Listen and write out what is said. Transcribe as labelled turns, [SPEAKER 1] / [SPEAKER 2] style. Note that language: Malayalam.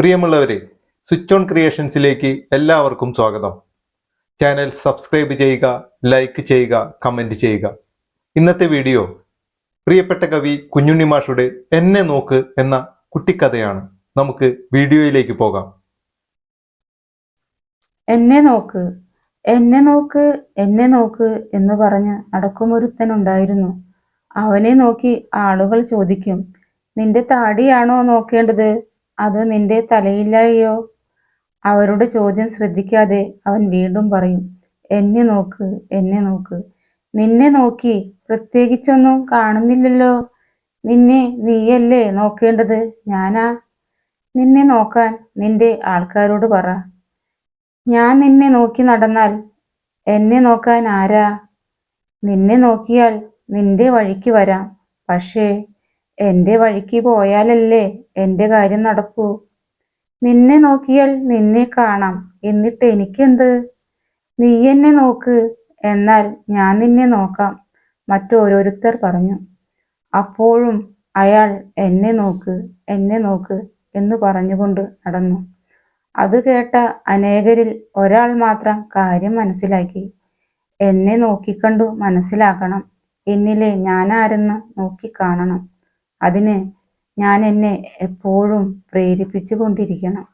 [SPEAKER 1] പ്രിയമുള്ളവരെ സ്വിച്ച് ഓൺ ക്രിയേഷൻസിലേക്ക് എല്ലാവർക്കും സ്വാഗതം. ചാനൽ സബ്സ്ക്രൈബ് ചെയ്യുക ലൈക്ക് ചെയ്യുക കമന്റ് ചെയ്യുക. ഇന്നത്തെ വീഡിയോ പ്രിയപ്പെട്ട കവി കുഞ്ഞുണ്ണി മാഷുടെ എന്നെ നോക്ക് എന്ന കുട്ടിക്കഥയാണ്. നമുക്ക് വീഡിയോയിലേക്ക് പോകാം.
[SPEAKER 2] എന്നെ നോക്ക് എന്നെ നോക്ക് എന്നെ നോക്ക് എന്ന് പറഞ്ഞ് നടക്കുമൊരുത്തനുണ്ടായിരുന്നു അവനെ നോക്കി ആളുകൾ ചോദിക്കും നിന്റെ താടിയാണോ നോക്കേണ്ടത്? അതോ നിന്റെ തലയില്ലായോ അവരുടെ ചോദ്യം ശ്രദ്ധിക്കാതെ അവൻ വീണ്ടും പറയും എന്നെ നോക്ക് എന്നെ നോക്ക്. നിന്നെ നോക്കി പ്രത്യേകിച്ചൊന്നും കാണുന്നില്ലല്ലോ. നിന്നെ നീയല്ലേ നോക്കേണ്ടത്? ഞാനാ? നിന്നെ നോക്കാൻ നിന്റെ ആൾക്കാരോട് പറ. ഞാൻ നിന്നെ നോക്കി നടന്നാൽ എന്നെ നോക്കാൻ ആരാ? നിന്നെ നോക്കിയാൽ നിന്റെ വഴിക്ക് വരാം. പക്ഷേ എന്റെ വഴിക്ക് പോയാലല്ലേ എന്റെ കാര്യം നടക്കൂ? നിന്നെ നോക്കിയാൽ നിന്നെ കാണാം. എന്നിട്ട് എനിക്കെന്ത്? നീ എന്നെ നോക്ക്. എന്നാൽ ഞാൻ നിന്നെ നോക്കാം. മറ്റോരോരുത്തർ പറഞ്ഞു. അപ്പോഴും അയാൾ എന്നെ നോക്ക് എന്നെ നോക്ക് എന്ന് പറഞ്ഞുകൊണ്ട് നടന്നു. അത് കേട്ട അനേകരിൽ ഒരാൾ മാത്രം കാര്യം മനസ്സിലാക്കി. എന്നെ നോക്കിക്കണ്ടു മനസ്സിലാക്കണം. എന്നിലെ ഞാനാരെന്ന് നോക്കിക്കാണണം അതിന് ഞാൻ എന്നെ എപ്പോഴും പ്രേരിപ്പിച്ചു കൊണ്ടിരിക്കണം